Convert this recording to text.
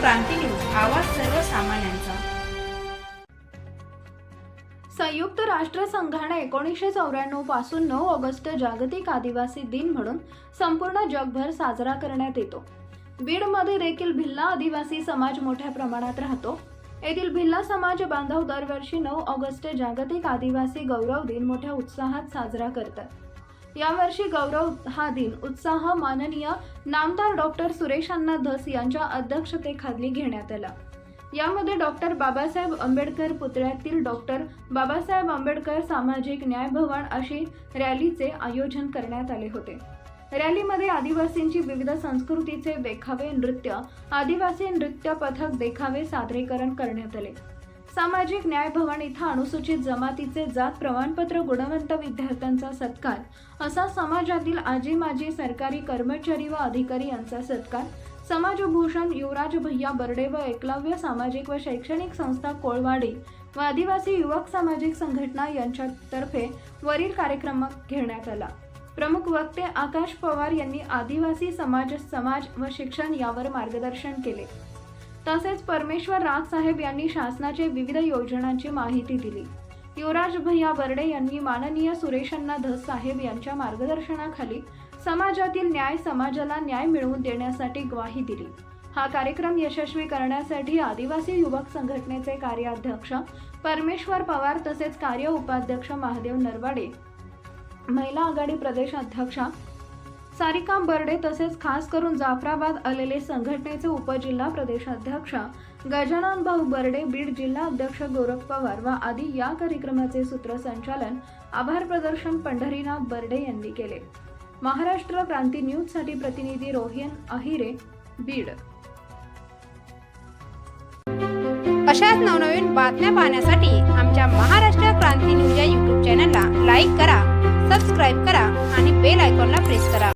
क्रांती news आवाज सर्वसामान्यांचा. संयुक्त राष्ट्र संघाने एकोणीसशे चौऱ्याण्णवपासून नऊ ऑगस्ट जागतिक आदिवासी दिन म्हणून संपूर्ण जगभर साजरा करण्यात येतो. बीडमध्ये देखील भिल्ला आदिवासी समाज मोठ्या प्रमाणात राहतो. येथील भिल्ला समाज बांधव दरवर्षी नऊ ऑगस्ट जागतिक आदिवासी गौरव दिन मोठ्या उत्साहात साजरा करतात. यावर्षी गौरव हा दिन उत्साह माननीय नामदार डॉक्टर सुरेश अण्णा धस यांच्या अध्यक्षतेखाली घेण्यात आला. यामध्ये डॉक्टर बाबासाहेब आंबेडकर पुतळ्यातील डॉक्टर बाबासाहेब आंबेडकर सामाजिक न्याय भवन अशी रॅलीचे आयोजन करण्यात आले होते. रॅलीमध्ये आदिवासींची विविध संस्कृतीचे देखावे नृत्य आदिवासी नृत्य पथक देखावे सादरीकरण करण्यात आले. सामाजिक न्याय भवन इथं अनुसूचित जमातीचे जात प्रमाणपत्र गुणवंत विद्यार्थ्यांचा सत्कार असा समाजातील आजी माजी सरकारी कर्मचारी व अधिकारी यांचा सत्कार समाजभूषण युवराज भैया बर्डे व एकलव्य सामाजिक व शैक्षणिक संस्था कोळवाडी व आदिवासी युवक सामाजिक संघटना यांच्यातर्फे वरील कार्यक्रम घेण्यात आला. प्रमुख वक्ते आकाश पवार यांनी आदिवासी समाज समाज व शिक्षण यावर मार्गदर्शन केले. तसेच परमेश्वर राग साहेब यांनी शासनाचे विविध योजनांची माहिती दिली. युवराज भैया बर्डे यांनी माननीय सुरेशांना धस साहेब यांच्या मार्गदर्शनाखाली समाजातील न्याय समाजाला न्याय मिळवून देण्यासाठी ग्वाही दिली. हा कार्यक्रम यशस्वी करण्यासाठी आदिवासी युवक संघटनेचे कार्याध्यक्ष परमेश्वर पवार तसेच कार्य उपाध्यक्ष महादेव नरवाडे महिला आघाडी प्रदेश अध्यक्षा सारिका बर्डे तसेच खास करून जाफराबाद आलेले संघटनेचे उपजिल्हा प्रदेशाध्यक्ष गजानन भाऊ बर्डे बीड जिल्हा अध्यक्ष गोरख पवार व आदी या कार्यक्रमाचे सूत्रसंचालन आभार प्रदर्शन पंढरीनाथ बर्डे यांनी केले. महाराष्ट्र क्रांती न्यूजसाठी प्रतिनिधी रोहिन अहिरे बीड. अशाच नवनवीन बातम्या पाहण्यासाठी आमच्या महाराष्ट्र क्रांती न्यूज या यूट्यूब चॅनलला लाईक करा सबस्क्राईब करा आणि बेल आयकॉनला प्रेस करा.